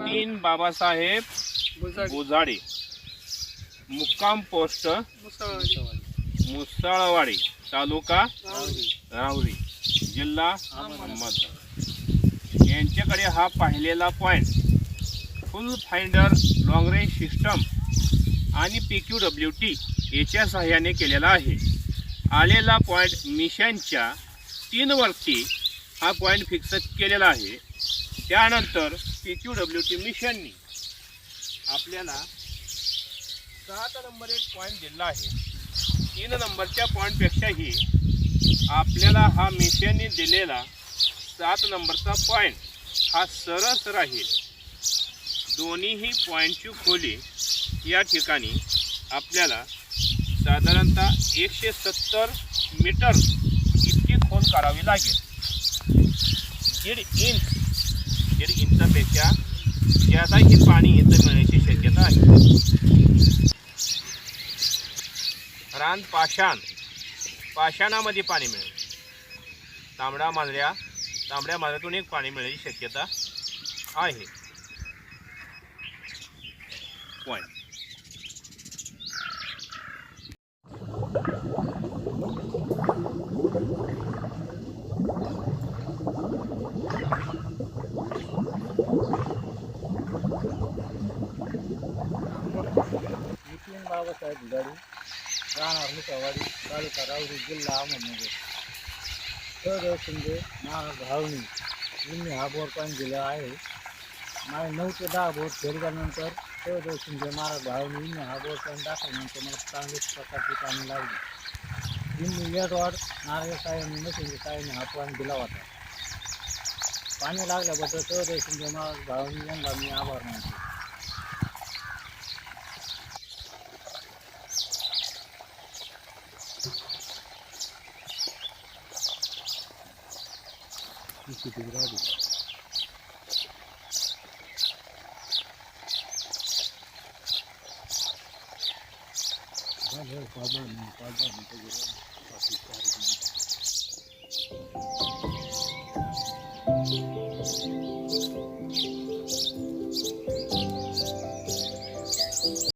नितीन बाबासाहेब बुजाडे मुक्काम पोस्ट मुसळवाडी. तालुका राहुरी. जिल्हा अहमदनगर. यांच्याकडे हा पाहिलेला point full finder long range system आणि पी क्यू डब्ल्यू टी याच्या सहाय्याने केलेला आहे. आलेला पॉईंट मिशनच्या तीन वरती हा पॉईंट फिक्स केलेला आहे. त्यानंतर पी क्यू डब्ल्यू टी मिशननी आपल्याला सात नंबर एक पॉईंट दिला आहे. तीन नंबरच्या पॉईंटपेक्षाही आपल्याला हा मिशनने दिलेला सात नंबरचा पॉईंट हा सरस राहील. दोन्हीही पॉईंटची खोली या ठिकाणी आपल्याला साधारणतः एकशे सत्तर मीटर इतकी खोल करावी लागेल. दीड इंच दीड इंचापेक्षा जादाही पाणी इथं मिळण्याची शक्यता आहे? रान पाषाण. पाषाणामध्ये पाणी मिळेल. तांबडा मांजऱ्या. तांबड्या मांजऱ्यातून एक पाणी मिळण्याची शक्यता आहे. पॉईंट बाबासाहेब भिडारी राहणार मुसळवाडी तालुका राहुरी जिल्हा अहमदनगर सहदेव शिंदे भावनी यांनी हा बोर पॉईंट दिला आहे माझे नऊ ते दहा बोर फेरल्यानंतर सहदेव शिंदे महाराज यांनी हा बोर पॉईंट दाखवल्यानंतर मला चांगलीच प्रकारची पाणी लागली यांनी येडवाड नारळ साहेबांनी नशिंदे साहेबांनी हा पॉईंट दिला होता पाणी लागल्याबद्दल सहदेव शिंदे महाराज भावनी यांना मी आभार मानतो. किती राहिली झालं पाच दहा मिनिट पाच दहा मिनिटं